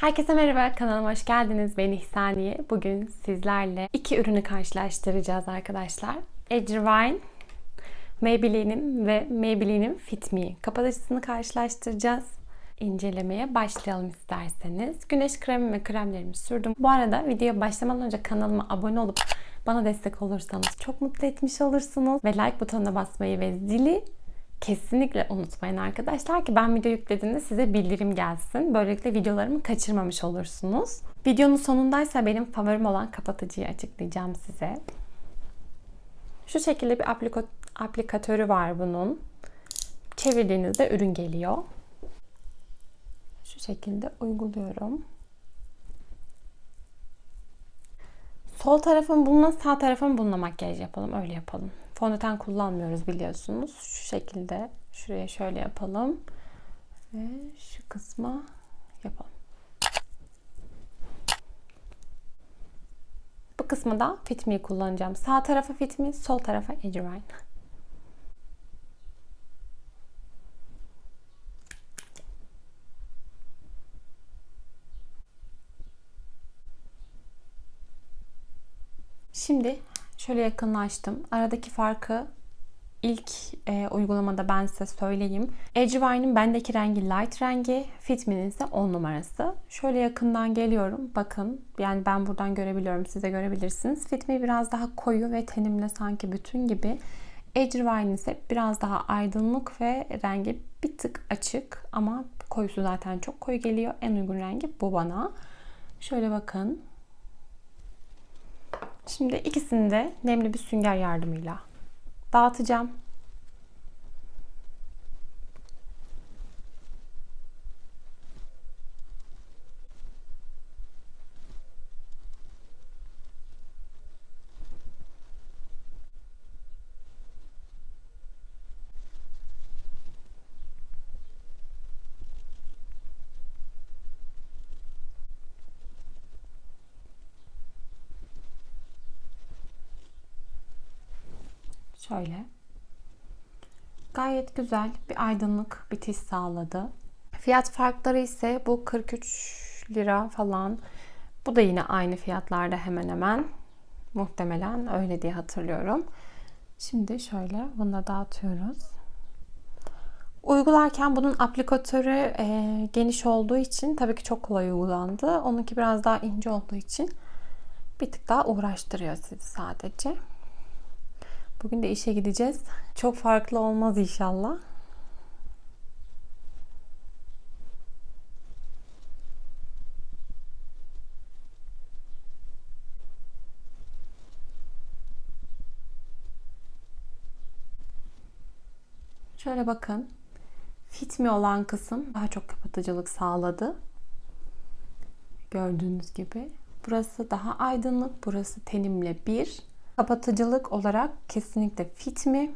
Herkese merhaba, kanalıma hoş geldiniz. Ben İhsaniye. Bugün sizlerle iki ürünü karşılaştıracağız arkadaşlar. Edgewine, Maybelline'in ve Maybelline'in Fit Me kapatıcısını karşılaştıracağız. İncelemeye başlayalım isterseniz. Güneş kremi ve kremlerimi sürdüm. Bu arada videoya başlamadan önce kanalıma abone olup bana destek olursanız çok mutlu etmiş olursunuz. Ve like butonuna basmayı ve zili kesinlikle unutmayın arkadaşlar ki ben video yüklediğimde size bildirim gelsin. Böylelikle videolarımı kaçırmamış olursunuz. Videonun sonundaysa benim favorim olan kapatıcıyı açıklayacağım size. Şu şekilde bir aplika aplikatörü var bunun. Çevirdiğinizde ürün geliyor. Şu şekilde uyguluyorum. Sol tarafın bununla sağ tarafın bununla makyaj yapalım. Öyle yapalım. Fondöten kullanmıyoruz biliyorsunuz. Şu şekilde şuraya şöyle yapalım. Ve şu kısma yapalım. Bu kısmı da Fit Me kullanacağım. Sağ tarafa Fit Me, sol tarafa Edgewine. Şimdi şöyle yakınlaştım. Aradaki farkı ilk e, uygulamada ben size söyleyeyim. Edgewine'ın bendeki rengi light rengi, Fitme'nin ise 10 numarası. Şöyle yakından geliyorum. Bakın yani ben buradan görebiliyorum. Siz de görebilirsiniz. Fitme biraz daha koyu ve tenimle sanki bütün gibi. Edgewine ise biraz daha aydınlık ve rengi bir tık açık ama koyusu zaten çok koyu geliyor. En uygun rengi bu bana. Şöyle bakın. Şimdi ikisini de nemli bir sünger yardımıyla dağıtacağım. Şöyle. Gayet güzel bir aydınlık bitiş sağladı. Fiyat farkları ise bu 43 lira falan. Bu da yine aynı fiyatlarda hemen hemen. Muhtemelen öyle diye hatırlıyorum. Şimdi şöyle bunu da dağıtıyoruz. Uygularken bunun aplikatörü e, geniş olduğu için tabii ki çok kolay uygulandı. Onunki biraz daha ince olduğu için bir tık daha uğraştırıyor sizi sadece. Bugün de işe gideceğiz. Çok farklı olmaz inşallah. Şöyle bakın. Fit mi olan kısım daha çok kapatıcılık sağladı. Gördüğünüz gibi. Burası daha aydınlık. Burası tenimle bir. Kapatıcılık olarak kesinlikle fit mi?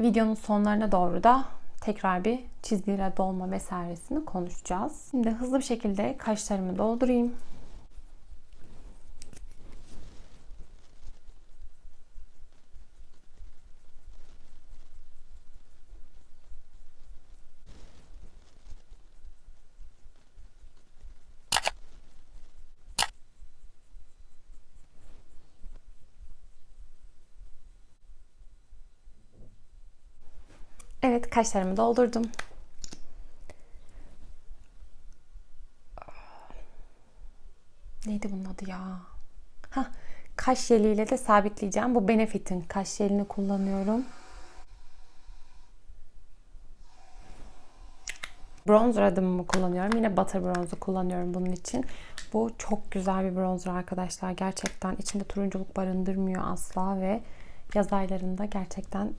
Videonun sonlarına doğru da tekrar bir çizgiyle dolma vesairesini konuşacağız. Şimdi hızlı bir şekilde kaşlarımı doldurayım. Evet kaşlarımı doldurdum. Neydi bunun adı ya? Hah, kaş jeliyle de sabitleyeceğim. Bu Benefit'in kaş jelini kullanıyorum. Bronzer adımımı kullanıyorum. Yine Butter Bronzer kullanıyorum bunun için. Bu çok güzel bir bronzer arkadaşlar. Gerçekten içinde turunculuk barındırmıyor asla ve yaz aylarında gerçekten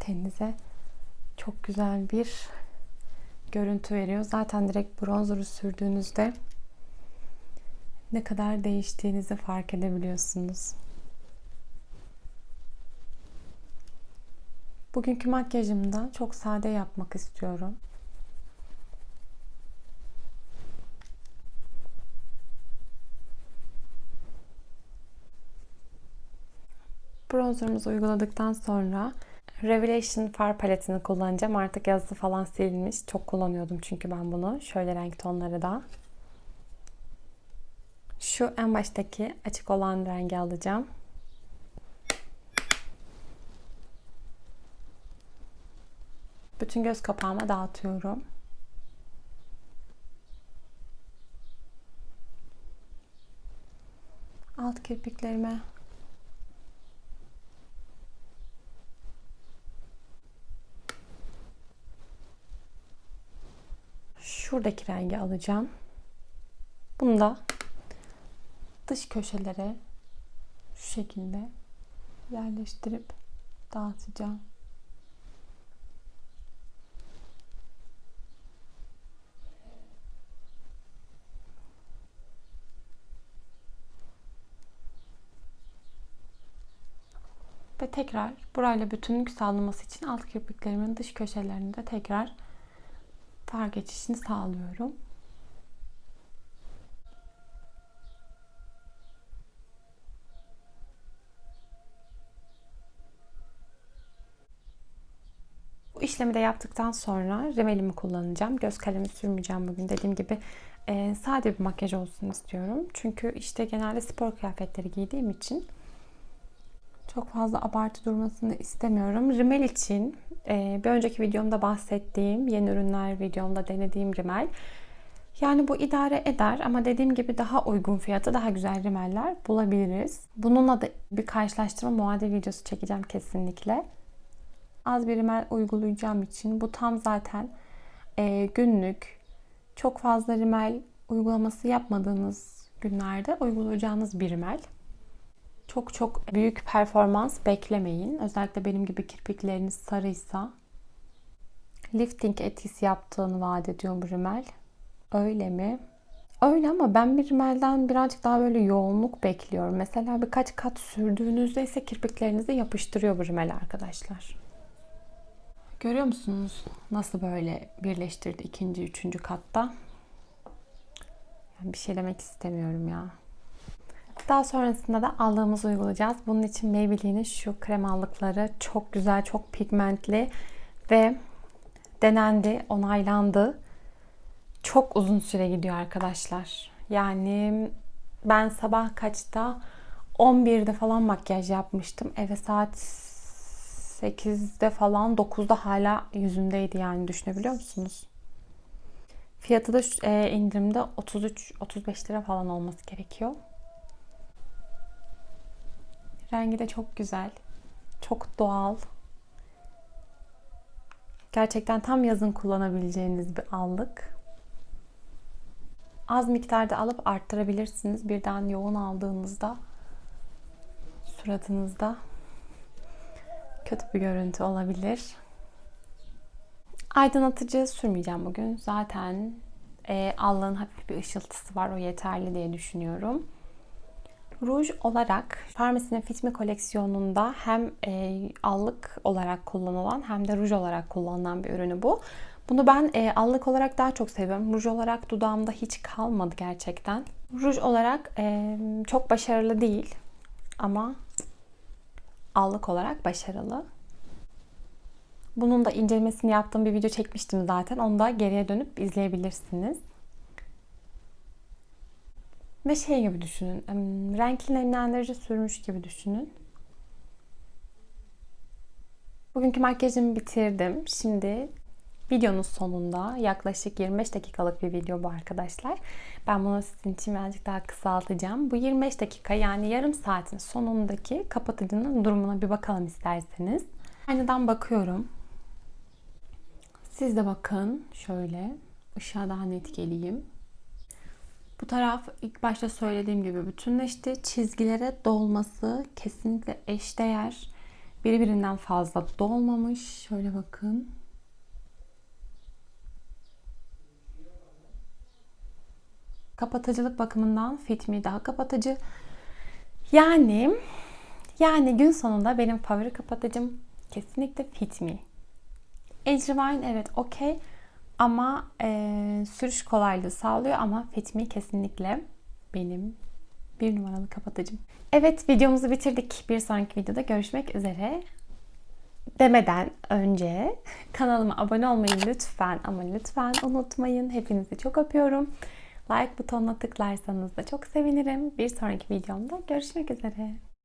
teninize çok güzel bir görüntü veriyor. Zaten direkt bronzer'ı sürdüğünüzde ne kadar değiştiğinizi fark edebiliyorsunuz. Bugünkü makyajımda çok sade yapmak istiyorum. Bronzerımızı uyguladıktan sonra Revelation far paletini kullanacağım. Artık yazısı falan silinmiş. Çok kullanıyordum çünkü ben bunu. Şöyle renk tonları da. Şu en baştaki açık olan rengi alacağım. Bütün göz kapağıma dağıtıyorum. Alt kirpiklerime şuradaki rengi alacağım. Bunu da dış köşelere şu şekilde yerleştirip dağıtacağım. Ve tekrar burayla bütünlük sağlaması için alt kirpiklerimin dış köşelerinde tekrar far geçişini sağlıyorum. Bu işlemi de yaptıktan sonra rimelimi kullanacağım. Göz kalemi sürmeyeceğim bugün. Dediğim gibi e, sade bir makyaj olsun istiyorum. Çünkü işte genelde spor kıyafetleri giydiğim için çok fazla abartı durmasını istemiyorum. Rimel için e, bir önceki videomda bahsettiğim yeni ürünler videomda denediğim rimel. Yani bu idare eder ama dediğim gibi daha uygun fiyatı daha güzel rimeller bulabiliriz. Bununla da bir karşılaştırma muadil videosu çekeceğim kesinlikle. Az bir rimel uygulayacağım için bu tam zaten e, günlük çok fazla rimel uygulaması yapmadığınız günlerde uygulayacağınız bir rimel. Çok çok büyük performans beklemeyin. Özellikle benim gibi kirpikleriniz sarıysa. Lifting etkisi yaptığını vaat ediyor bu rimel. Öyle mi? Öyle ama ben bir rimelden birazcık daha böyle yoğunluk bekliyorum. Mesela birkaç kat sürdüğünüzde ise kirpiklerinizi yapıştırıyor bu rimel arkadaşlar. Görüyor musunuz nasıl böyle birleştirdi ikinci, üçüncü katta? Yani bir şey demek istemiyorum ya. Daha sonrasında da allığımızı uygulayacağız. Bunun için Maybelline'in şu kremallıkları çok güzel, çok pigmentli ve denendi, onaylandı. Çok uzun süre gidiyor arkadaşlar. Yani ben sabah kaçta 11'de falan makyaj yapmıştım. Eve saat 8'de falan 9'da hala yüzümdeydi yani düşünebiliyor musunuz? Fiyatı da e, indirimde 33-35 lira falan olması gerekiyor. Rengi de çok güzel. Çok doğal. Gerçekten tam yazın kullanabileceğiniz bir allık. Az miktarda alıp arttırabilirsiniz. Birden yoğun aldığınızda suratınızda kötü bir görüntü olabilir. Aydınlatıcı sürmeyeceğim bugün. Zaten e, allığın hafif bir ışıltısı var. O yeterli diye düşünüyorum. Ruj olarak Pharmacy'nin Fit Me koleksiyonunda hem e, allık olarak kullanılan hem de ruj olarak kullanılan bir ürünü bu. Bunu ben e, allık olarak daha çok seviyorum. Ruj olarak dudağımda hiç kalmadı gerçekten. Ruj olarak e, çok başarılı değil ama allık olarak başarılı. Bunun da incelemesini yaptığım bir video çekmiştim zaten. Onu da geriye dönüp izleyebilirsiniz. Ve şey gibi düşünün. Renkli nemlendirici sürmüş gibi düşünün. Bugünkü makyajımı bitirdim. Şimdi videonun sonunda yaklaşık 25 dakikalık bir video bu arkadaşlar. Ben bunu sizin için birazcık daha kısaltacağım. Bu 25 dakika yani yarım saatin sonundaki kapatıcının durumuna bir bakalım isterseniz. Aynadan bakıyorum. Siz de bakın şöyle. Işığa daha net geleyim. Bu taraf ilk başta söylediğim gibi bütünleşti. Çizgilere dolması kesinlikle eşdeğer. Birbirinden fazla dolmamış. Şöyle bakın. Kapatıcılık bakımından Fit Me daha kapatıcı. Yani yani gün sonunda benim favori kapatıcım kesinlikle Fit Me. Evet okey ama e, sürüş kolaylığı sağlıyor ama Fit Me kesinlikle benim bir numaralı kapatıcım. Evet videomuzu bitirdik. Bir sonraki videoda görüşmek üzere. Demeden önce kanalıma abone olmayı lütfen ama lütfen unutmayın. Hepinizi çok öpüyorum. Like butonuna tıklarsanız da çok sevinirim. Bir sonraki videomda görüşmek üzere.